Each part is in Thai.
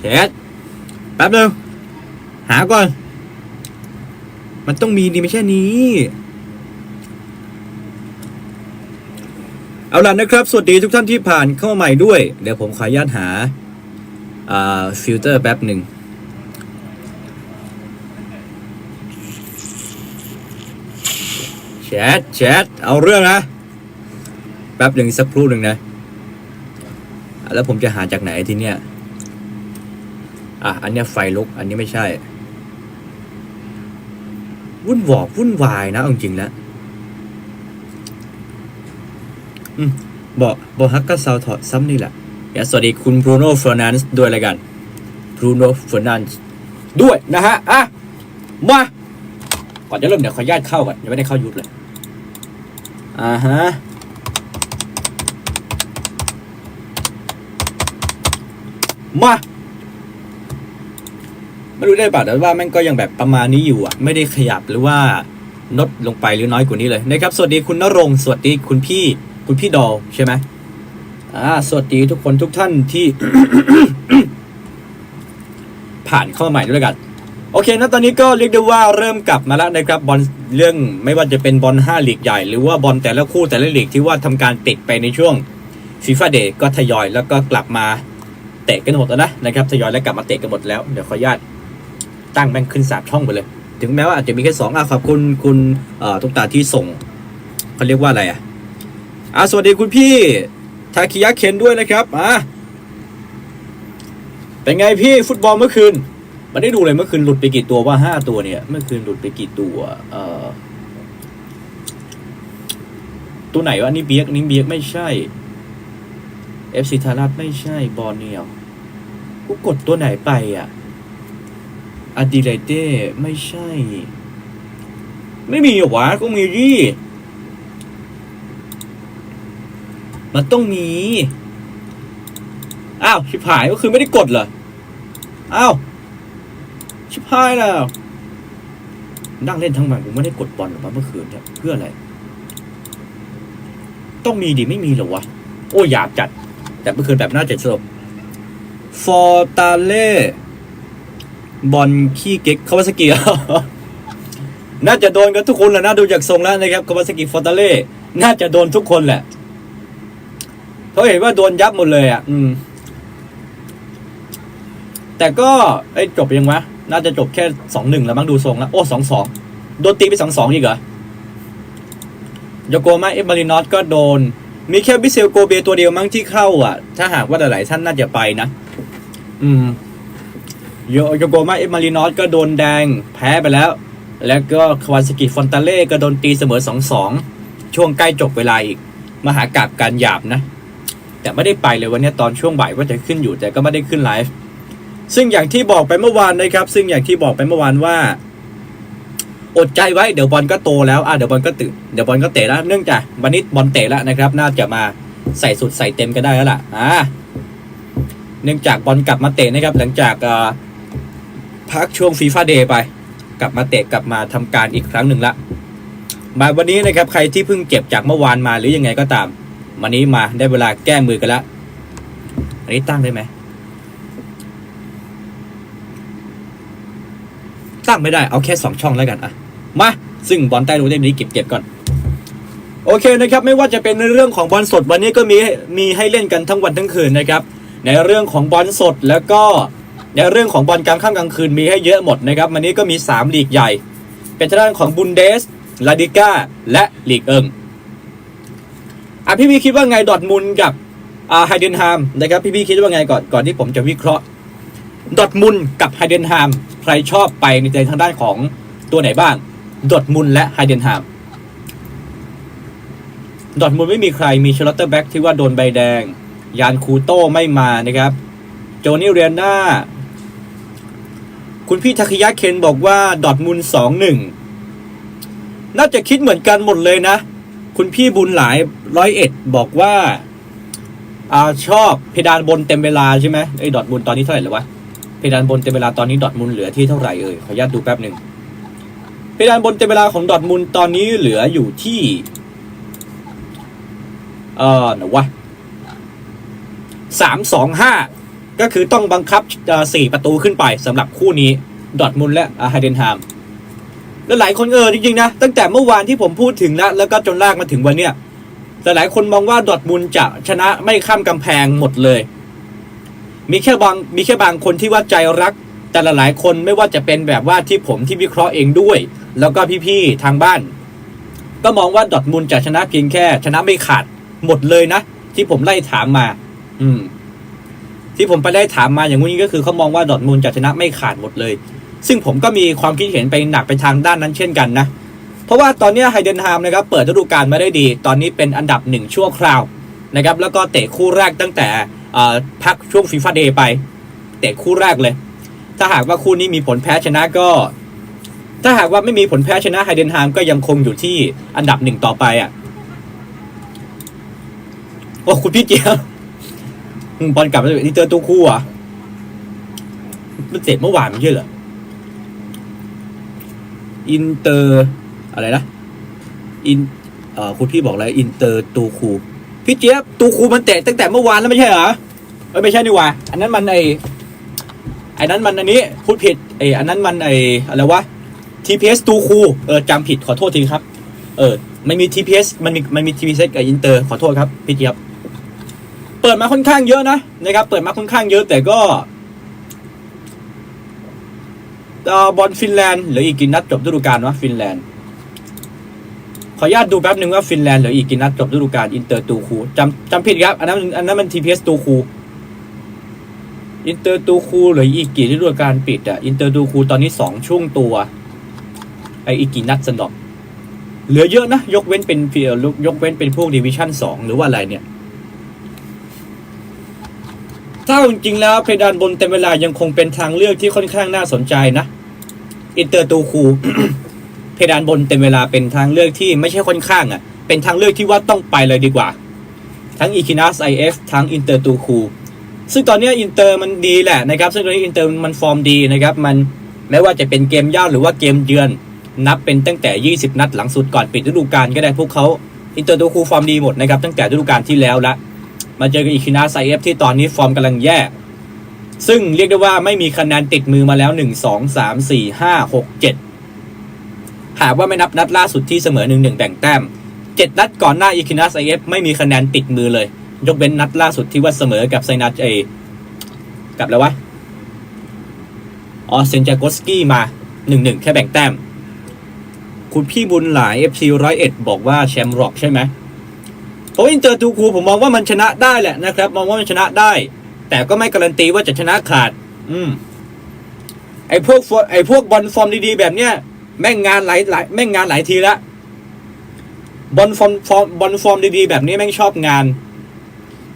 เช็ดแป๊บนึงหาก่อน มันต้องมีดีไม่ใช่นี้ เอาล่ะนะครับ สวัสดีทุกท่านที่ผ่านเข้ามาใหม่ด้วย เดี๋ยวผมขออนุญาตหาฟิลเตอร์แป๊บหนึ่งแชทแชทเอาเรื่องนะ แป๊บหนึ่งสักครู่หนึ่งนะ แล้วผมจะหาจากไหนทีเนี้ย อะ อันนี้ไฟลุก อันนี้ไม่ใช่ วุ่นวอกวุ่นวายนะจริงๆแล้วอืมบอกบอกฮักก็ซาวถอดซ้ำนี่แหละเดี๋ยวสวัสดีคุณบรูโน่เฟอร์นันซ์ด้วยล้วกันบรูโน่เฟอร์นันซ์ด้วยนะฮะ อะ มา ก่อนจะเริ่มเดี๋ยวขออนุญาตเข้าก่อนยังไม่ได้เข้ายุทธเลย อ่าฮะมา ไม่รู้ได้ป่ะแต่ว่าแม่งก็ยังแบบประมาณนี้อยู่อะ ไม่ได้ขยับหรือว่าลดลงไปหรือน้อยกว่านี้เลยนะครับสวัสดีคุณนรงสวัสดีคุณพี่คุณพี่ดอลใช่ไหมอ่าสวัสดีทุกคนทุกท่านที่ ผ่านเข้ามาใหม่ด้วยแล้วกัน โอเคนะตอนนี้ก็เรียกได้ว่าเริ่มกลับมาแล้วนะครับบอลเรื่องไม่ว่าจะเป็นบอล5ลีกใหญ่ หรือว่าบอลแต่ละคู่แต่ละลีกที่ว่าทำการติดไปในช่วงฟีฟ่าเดย์ก็ทยอยแล้วก็กลับมาเตะกันหมดแล้วนะนะครับทยอยแล้วกลับมาเตะกันหมดแล้วเดี๋ยวขออนุญาต ตั้งแม่งขึ้นสามช่องไปเลย ถึงแม้ว่าอาจจะมีแค่สองอะขอบคุณคุณตุ๊กตาที่ส่งเขาเรียกว่าอะไรอะอะสวัสดีคุณพี่ทาคิยะเคนด้วยนะครับอะเป็นไงพี่ฟุตบอลเมื่อคืนมันได้ดูเลยเมื่อคืนหลุดไปกี่ตัวว่าห้าตัวเนี่ย เมื่อคืนหลุดไปกี่ตัว เอ่อ ตัวไหนวะนี่เบียกนี่เบียกไม่ใช่เอฟซีทารัสไม่ใช่บอลเนียวกูกดตัวไหนไปอะ อดิเลเต้ไม่ใช่ ไม่มีหรอวะก็มีดิมันต้องมี อ้าว ชิบหายก็คือไม่ได้กดเหรอ อ้าว ชิบหายแล้ว นั่งเล่นทั้งวันผมไม่ได้กดบอลหรอกเมื่อคืนเนี่ยเพื่ออะไร ต้องมีดิไม่มีหรอวะ โอ้ยอยากจัด แต่เมื่อคืนแบบน่าเจะสลบฟอร์ตาเล่ บอลขี้เก๊กคาวาสกิน่าจะโดนกันทุกคนแหละน่าดูจากทรงแล้วนะครับคาวาสกิฟอร์ตาเล่น่าจะโดนทุกคนแหละเขาเห็นว่าโดนยับหมดเลยอะ อืม แต่ก็ไอ้จบยังวะน่าจะจบแค่สองหนึ่งแล้วมั้งดูทรงแล้ว โอ้สองสองโดนตีไปสองสองอีกเหรอโยโกมาเอฟมารินอสก็โดน มีแค่บิเซลโกเบตัวเดียวมั้งที่เข้าอะ ถ้าหากว่าหลายๆท่านน่าจะไปนะ อืม โยโยโกมาเอมารินอสก็โดนแดงแพ้ไปแล้ว แล้วก็คาวาสกิฟอนตาเล่ก็โดนตีเสมอสองสองช่วงใกล้จบเวลาอีก มหากราบการหยาบนะ แต่ไม่ได้ไปเลยวันนี้ตอนช่วงบ่ายว่าจะขึ้นอยู่แต่ก็ไม่ได้ขึ้นไลฟ์ซึ่งอย่างที่บอกไปเมื่อวานนะครับ ซึ่งอย่างที่บอกไปเมื่อวานว่า อดใจไว้เดี๋ยวบอลก็โตแล้วอะเดี๋ยวบอลก็ตื่นเดี๋ยวบอลก็เตะแล้วเนื่องจากวันนี้บอลเตะแล้วนะครับ น่าจะมาใส่สุดใส่เต็มก็ได้แล้วล่ะอ่าเนื่องจากบอลกลับมาเตะนะครับ หลังจากอ่อ พักช่วงฟีฟ่าเดย์ไป กลับมาเตะกลับมาทำการอีกครั้งหนึ่งละมาวันนี้นะครับใครที่เพิ่งเก็บจากเมื่อวานมาหรือยังไงก็ตาม วันนี้มาได้เวลาแก้มือกันล้วอันนี้ตั้งได้ไหมตั้งไม่ได้เอาแค่ 2 ช่องแล้วกันอะมาซึ่งบอลใต้รู้ได้นี้เก็บเก็บก่อน โอเคนะครับไม่ว่าจะเป็นในเรื่องของบอลสดวันนี้ก็มีมีให้เล่นกันทั้งวันทั้งคืนนะครับ ในเรื่องของบอลสดแล้วก็ ในเรื่องของบอลกลางค่ำกลางคืนมีให้เยอะหมดนะครับวันนี้ก็มี 3 ลีกใหญ่ เป็นทางด้านของบุนเดสลาดิก้าและลีกเอิงอะพี่พี่คิดว่าไงดอทมุนกับอ่าไฮเดนฮามนะครับพี่พี่คิดว่าไงก่อนก่อนที่ผมจะวิเคราะห์ดอทมุนกับไฮเดนฮามใครชอบไปในทางด้านของตัวไหนบ้างดอทมุนและไฮเดนฮามดอทมุนไม่มีใครมีชลอตเตอร์แบ็กที่ว่าโดนใบแดง ยานคูโต้ไม่มานะครับ โจนี่เรียนา คุณพี่ทักยะเคนบอกว่าดอทมุนสองหนึ่งน่าจะคิดเหมือนกันหมดเลยนะ คุณพี่บุญหลายร้อยเอ็ดบอกว่าอาชอบเพดานบนเต็มเวลาใช่ไหมไอ้ดอทมุนด์ตอนนี้เท่าไหร่แล้ววะเพดานบนเต็มเวลาตอนนี้ดอทมุนเหลือที่เท่าไหร่เอ่ยขออนุญาตดูแป๊บหนึ่งเพดานบนเต็มเวลาของดอทมุนตอนนี้เหลืออยู่ที่เอ่อไหนวะสามสองห้า ก็คือต้องบังคับสี่ประตูขึ้นไปสำหรับคู่นี้ดอทมุนด์และไฮเดนฮามแล้วหลายคนเออจริงๆนะ ตั้งแต่เมื่อวานที่ผมพูดถึงแล้วแล้วก็จนลากมาถึงวันเนี้ยแต่หลายคนมองว่าดอทมุนด์จะชนะไม่ข้ามกำแพงหมดเลย มีแค่บางมีแค่บางคนที่ว่าใจรัก แต่ละหลายคนไม่ว่าจะเป็นแบบว่าที่ผมที่วิเคราะห์เองด้วย แล้วก็พี่ๆทางบ้าน ก็มองว่าดอทมุนด์จะชนะเพียงแค่ ชนะไม่ขาดหมดเลยนะ ที่ผมไล่ถามมา อืม ที่ผมไปได้ถามมาอย่างนี้ก็คือเขามองว่าดอทมุนด์จะชนะไม่ขาดหมดเลย ซึ่งผมก็มีความคิดเห็นไปหนักไปทางด้านนั้นเช่นกันนะ เพราะว่าตอนนี้ไฮเดนฮามนะครับเปิดฤดูกาลมาได้ดี ตอนนี้เป็นอันดับหนึ่งชั่วคราวนะครับแล้วก็เตะคู่แรกตั้งแต่พักช่วงฟีฟ่าเดย์ไป เตะคู่แรกเลย ถ้าหากว่าคู่นี้มีผลแพ้ชนะก็ ถ้าหากว่าไม่มีผลแพ้ชนะไฮเดนฮามก็ยังคงอยู่ที่อันดับหนึ่งต่อไปอะโอ้คุณพี่เจียว บอลกลับมาที่เจอตัวคู่อะมันเตะเมื่อวานไม่ใช่เหรออินเตอร์อะไรนะอินเอ่อคุณพี่บอกอะไรอินเตอร์ตูคูพี่เจี๊ยบตูคูมันเตะตั้งแต่เมื่อวานแล้วไม่ใช่เหรอเอ้ยไม่ใช่นี่หว่าอันนั้นมันไอไอ้นั้นมันอันนี้พูดผิดไออันนั้นมันไออะไรวะ TPS ตูคูเออจำผิดขอโทษทีครับ เออมันมี TPS มันมีมันมี TPS กับอินเตอร์ขอโทษครับพี่เจี๊ยบ เปิดมาค่อนข้างเยอะนะนะครับ เปิดมาค่อนข้างเยอะแต่ก็บอลฟินแลนด์เหลืออีกกี่นัดจบฤดูกาลวะฟินแลนด์ขออนุญาตดูแป๊บหนึ่งว่าฟินแลนด์เหลืออีกกี่นัดจบฤดูกาลอินเตอร์ตูคูจำจำผิดครับ อันนั้นอันนั้นมัน TPS ตูคูอินเตอร์ตูคูเหลืออีกกี่ฤดูกาลปิดอะอินเตอร์ตูคูตอนนี้สองช่วงตัวไออีกกี่นัดสนอกเหลือเยอะนะ ยกเว้นเป็นเพียยกเว้นเป็นพวกดิวิชั่นสองหรือว่าอะไรเนี่ย ถ้าจริงๆแล้วเพดานบนเต็มเวลายังคงเป็นทางเลือกที่ค่อนข้างน่าสนใจนะ อินเตอร์ตูคู เพดานบนเต็มเวลาเป็นทางเลือกที่ไม่ใช่ค่อนข้างอะ เป็นทางเลือกที่ว่าต้องไปเลยดีกว่า ทั้งอีคินัสไอเอฟทั้งอินเตอร์ตูคูซึ่งตอนนี้อินเตอร์มันดีแหละนะครับ ซึ่งตอนนี้อินเตอร์มันฟอร์มดีนะครับ มันไม่ว่าจะเป็นเกมย่าหรือว่าเกมเยือน นับเป็นตั้งแต่ 20 นัดหลังสุดก่อนปิดฤดูกาลก็ได้พวกเขาอินเตอร์ตูคูฟอร์มดีหมดนะครับตั้งแต่ฤดูกาลที่แล้วละ มาเจอกับอีคินาไซเอฟที่ตอนนี้ฟอร์มกำลังแย่ซึ่งเรียกได้ว่าไม่มีคะแนนติดมือมาแล้ว 1 2 3 4 5 6 7 หากว่าไม่นับนัดล่าสุดที่เสมอ 1 1 แบ่งแต้ม 7 นัดก่อนหน้าอีคินาไซเอฟไม่มีคะแนนติดมือเลย ยกเว้นนัดล่าสุดที่ว่าเสมอกับไซนัสเอกับแล้ววะออเซนจากอสกี้มา 1 1 แค่แบ่งแต้ม คุณพี่บุญหลาย FC ร้อยเอ็ดบอกว่าแชมป์ร็อกใช่ไหม เพราะอินเตอร์ทูคูผมมองว่ามันชนะได้แหละนะครับ มองว่ามันชนะได้ แต่ก็ไม่การันตีว่าจะชนะขาด อืมไอพวกฟอร์ไอพวกบอลฟอร์มดีๆแบบเนี้ยแม่งงานหลายหลายแม่งงานหลายทีละบอลฟอร์มฟอร์มบอลฟอร์มดีๆแบบนี้แม่งชอบงาน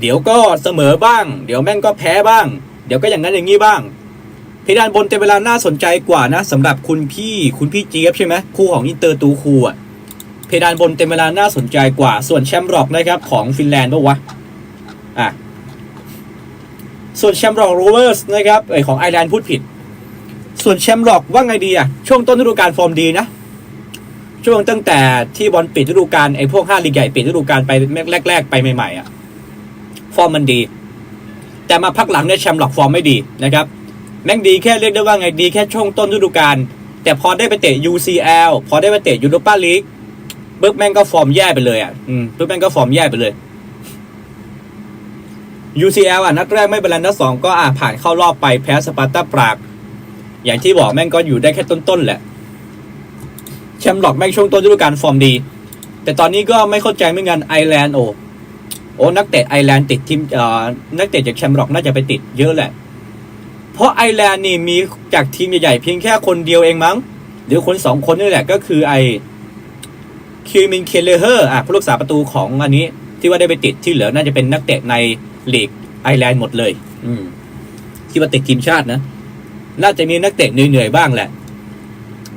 เดี๋ยวก็เสมอบ้าง เดี๋ยวแม่งก็แพ้บ้าง เดี๋ยวก็อย่างนั้นอย่างนี้บ้างเพดานบนเต็มเวลาน่าสนใจกว่านะสำหรับคุณพี่คุณพี่เจี๊ยบใช่ไหมคู่ของอินเตอร์ตูคูอะ เพดานบนเต็มเวลาน่าสนใจกว่า ส่วนแชมป์ร็อกนะครับของฟินแลนด์ปะวะ อะ ส่วนแชมป์ร็อกโรเวอร์สนะครับเอของไอร์แลนด์พูดผิด ส่วนแชมป์ร็อกว่าไงดีอะ ช่วงต้นฤดูกาลฟอร์มดีนะ ช่วงตั้งแต่ที่บอลปิดฤดูกาลไอพวกห้าลีกใหญ่ปิดฤดูกาลไปแรก ๆ ไปใหม่ๆอะ ฟอร์มมันดี แต่มาพักหลังเนี่ยแชมป์ร็อกฟอร์มไม่ดีนะครับ แม่งดีแค่เรียกได้ว่าไงดีแค่ช่วงต้นฤดูกาลแต่พอได้ไปเตะ UCL พอได้ไปเตะยูโรปาลีก ปึ๊บแม่งก็ฟอร์มแย่ไปเลยอะอืมปึ๊บแม่งก็ฟอร์มแย่ไปเลย UCL อะนัดแรกไม่เป็นไรนัดสองก็อะผ่านเข้ารอบไปแพ้สปาร์ตาปราก อย่างที่บอกแม่งก็อยู่ได้แค่ต้นๆแหละแชมป์หลอกแม่งช่วงต้นฤดูกาลฟอร์มดี แต่ตอนนี้ก็ไม่เข้าใจเหมือนกันไอร์แลนด์โอ้โอ้นักเตะไอร์แลนด์ติดทีมเอ่อนักเตะจากแชมป์หลอกน่าจะไปติดเยอะแหละ เพราะไอร์แลนด์นี่มีจากทีมใหญ่ๆเพียงแค่คนเดียวเองมั้ง หรือคนสองคนนี่แหละก็คือไอ คิวมินเคเลเฮอร์อะผู้รักษาประตูของอันนี้ ที่ว่าได้ไปติดที่เหลือน่าจะเป็นนักเตะในลีกไอร์แลนด์หมดเลย อืมที่ว่าติดทีมชาตินะ น่าจะมีนักเตะเหนื่อยๆบ้างแหละ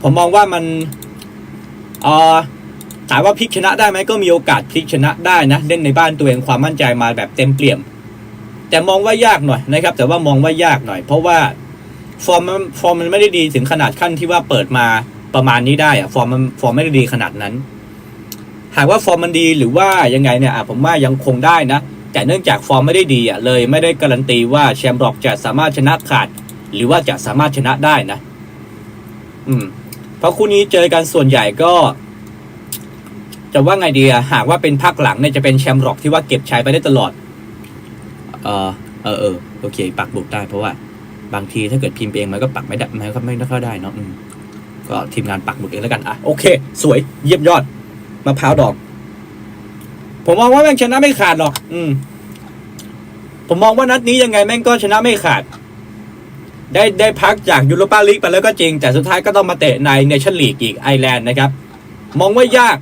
ผมมองว่ามันเอ่อถามว่าพลิกชนะได้ไหมก็มีโอกาสพลิกชนะได้นะเล่นในบ้านตัวเองความมั่นใจมาแบบเต็มเปี่ยม แต่มองว่ายากหน่อยนะครับ แต่ว่ามองว่ายากหน่อย เพราะว่าฟอร์มมันฟอร์มมันไม่ได้ดีถึงขนาดขั้นที่ว่าเปิดมาประมาณนี้ได้อะฟอร์มมันฟอร์มไม่ได้ดีขนาดนั้น หากว่าฟอร์มมันดีหรือว่ายังไงเนี่ยผมว่ายังคงได้นะ แต่เนื่องจากฟอร์มไม่ได้ดีอะเลยไม่ได้การันตีว่าแชมป์ร็อกจะสามารถชนะขาด หรือว่าจะสามารถชนะได้นะ อืม เพราะคู่นี้เจอกันส่วนใหญ่ก็ จะว่าไงดีอะหากว่าเป็นภาคหลังเนี่ยจะเป็นแชมป์ร็อกที่ว่าเก็บชัยไปได้ตลอด เออเออเออโอเค ปักบุกได้เพราะว่า บางทีถ้าเกิดพิมพ์เองมันก็ปักไม่ได้มันก็ไม่ได้เข้าได้เนาะก็ทีมงานปักบุกเองแล้วกันอะโอเค สวยเยี่ยมยอด มะพร้าวดอก ผมมองว่าแม่งชนะไม่ขาดหรอก อืม ผมมองว่านัดนี้ยังไงแม่งก็ชนะไม่ขาด ได้ได้พักจากยูโรปาลีกไปแล้วก็จริง แต่สุดท้ายก็ต้องมาเตะในเนชั่นลีกอีกไอแลนด์นะครับ มองว่ายาก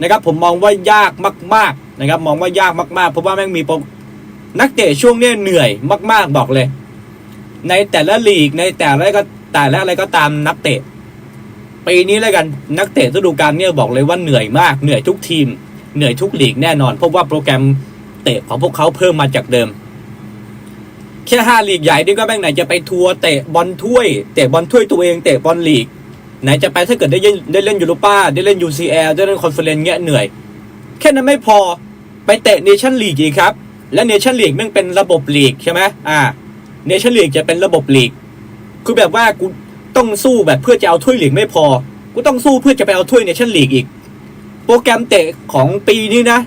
นะครับ ผมมองว่ายากมาก ๆ นะครับ มองว่ายากมากๆเพราะว่าแม่งมีโปรนักเตะช่วงนี้เหนื่อยมาก ๆ บอกเลย ในแต่ละลีกในแต่ละก็แต่ละอะไรก็ตามนักเตะ ปีนี้แล้วกันนักเตะฤดูกาลเนี่ยบอกเลยว่าเหนื่อยมากเหนื่อยทุกทีม เหนื่อยทุกลีกแน่นอน เพราะว่าโปรแกรมเตะของพวกเขาเพิ่มมาจากเดิม แค่ห้าลีกใหญ่นี่ก็แม่งไหนจะไปทัวร์เตะบอลถ้วย เตะบอลถ้วยตัวเองเตะบอลลีก ไหนจะไปถ้าเกิดได้เล่นได้เล่นยูโรป้าได้เล่น UCL ได้เล่นคอนเฟอเรนซ์เงี้ยเหนื่อย แค่นั้นไม่พอไปเตะเนชั่นลีกอีกครับ และเนชั่นลีกแม่งเป็นระบบลีกใช่ไหมอ่าเนชั่นลีกจะเป็นระบบลีกคือแบบว่ากู ต้องสู้แบบเพื่อจะเอาถ้วยเหลีกไม่พอ กูต้องสู้เพื่อจะไปเอาถ้วยเนชั่นลีกอีก โปรแกรมเตะของปีนี้นะ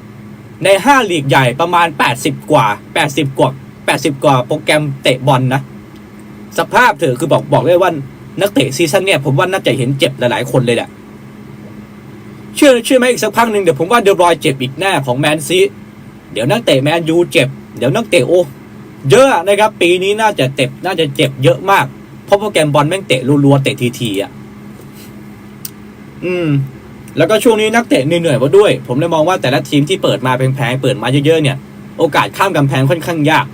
ในห้าลีกใหญ่ประมาณ 80 กว่า 80 กว่า 80 กว่าโปรแกรมเตะบอลนะสภาพเถอคือบอกบอกเลยว่านักเตะซีซั่นเนี่ยผมว่าน่าจะเห็นเจ็บหลายๆคนเลยแหละเชื่อเชื่อไหมอีกสักพักหนึ่งเดี๋ยวผมว่าเดบรอยเจ็บอีกแน่ของแมนซีเดี๋ยวนักเตะแมนยูเจ็บ เดี๋ยวนักเตะโอเยอะนะครับ ปีนี้น่าจะเจ็บน่าจะเจ็บเยอะมาก เพราะโปรแกรมบอลแม่งเตะรัวๆเตะทีๆอะ อืม แล้วก็ช่วงนี้นักเตะเหนื่อยๆมาด้วย ผมเลยมองว่าแต่ละทีมที่เปิดมาแพงๆเปิดมาเยอะๆเนี่ย โอกาสข้ามกำแพงค่อนข้างยาก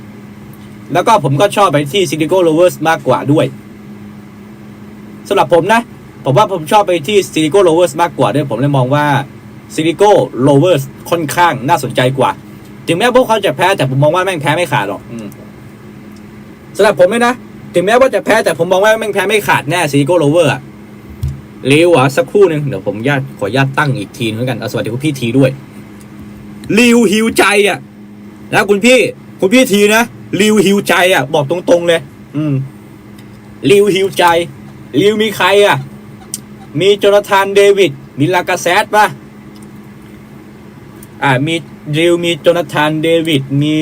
แล้วก็ผมก็ชอบไปที่ซิติโก้โรเวอร์สมากกว่าด้วยสำหรับผมนะ ผมว่าผมชอบไปที่ซิติโก้โรเวอร์สมากกว่าด้วยผมเลยมองว่าซิติโก้โรเวอร์สค่อนข้างน่าสนใจกว่า ถึงแม้พวกเขาจะแพ้แต่ผมมองว่าแม่งแพ้ไม่ขาดหรอกอสำหรับผมเลยนะ ถึงแม้ว่าจะแพ้แต่ผมมองว่าแม่งแพ้ไม่ขาดแน่ซิติโก้โรเวอร์อะลี้ยวอะสักครู่หนึ่งเดี๋ยวผมญาตขอญาตตั้งอีกทีนึงกันเอาสวัสดีคุณพี่ทีด้วยลิวฮิวใจอะนะคุณพี่ คุณพี่ทีนะลิวฮิวใจอะ บอกตรงๆเลย อืมลิวฮิวใจลิวมีใครอะ มีโจนาธานเดวิดมีลากาเซตป่ะอ่ามีริวมีโจนาธานเดวิดมี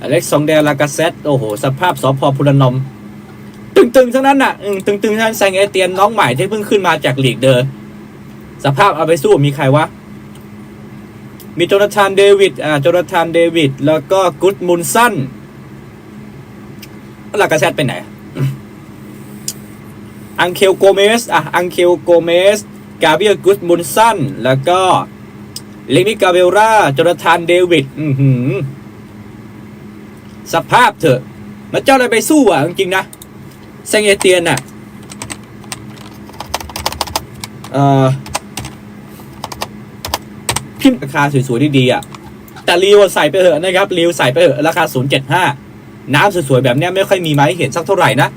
อเล็กซองเดลากาเซตโอ้โห สภาพสพพุรนอม ตึงๆทั้งนั้นน่ะตึงๆทั้งนั้นแซงเอเตียนน้องใหม่ที่เพิ่งขึ้นมาจากลีกเดอร์สภาพเอาไปสู้มีใครวะ มีโจนาธานเดวิดอ่าโจนาธานเดวิดแล้วก็กุดมุนสันลากาเซตไปไหน อังเคลโกเมสอะอังเคลโกเมสกาเบียกุดมุนสันแล้วก็เลมิกาเบลราโจนาธานเดวิดอือหือสภาพเถอะมันเจ้าอะไรไปสู้อะจริงๆนะ เซงเอเตียนอะเอ่อพิมพ์ราคาสวยๆดีๆอะ แต่รีวใส่ไปเถอะนะครับรีวใส่ไปเถอะราคา 075 น้ำสวยๆแบบเนี้ยไม่ค่อยมีมาให้เห็นสักเท่าไหร่นะ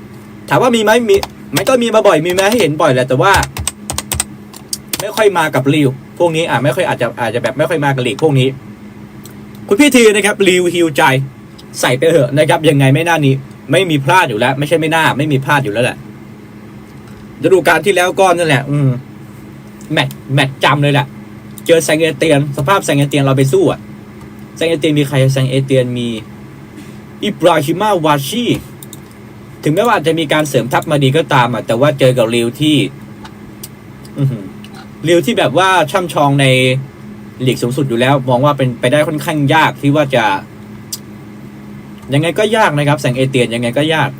ถามว่ามีไหมมีมันก็มีมาบ่อยมีมาให้เห็นบ่อยแหละแต่ว่า ไม่ค่อยมากับรีวพวกนี้อะไม่ค่อยอาจจะอาจจะแบบไม่ค่อยมากับลีกพวกนี้ คุณพี่ทีนะครับรีวฮิวใจ ใส่ไปเถอะนะครับยังไงไม่น่านี้ ไม่มีพลาดอยู่แล้ว ไม่ใช่ไม่น่า ไม่มีพลาดอยู่แล้วแหละฤดูกาลที่แล้วก็นั่นแหละ อืมแมตช์แมตช์จำเลยแหละ เจอแซงเอเตียน สภาพแซงเอเตียนเราไปสู้อะแซงเอเตียนมีใครแซงเอเตียนมี อิบราฮิมาวาชีถึงแม้ว่าจะมีการเสริมทัพมาดีก็ตามอะแต่ว่าเจอกับเริวที่อือหือริวที่แบบว่าช่ำชองในหลีกสูงสุดอยู่แล้ว มองว่าเป็นไปได้ค่อนข้างยากที่ว่าจะ ยังไงก็ยากนะครับแสงเอเตียนยังไงก็ยาก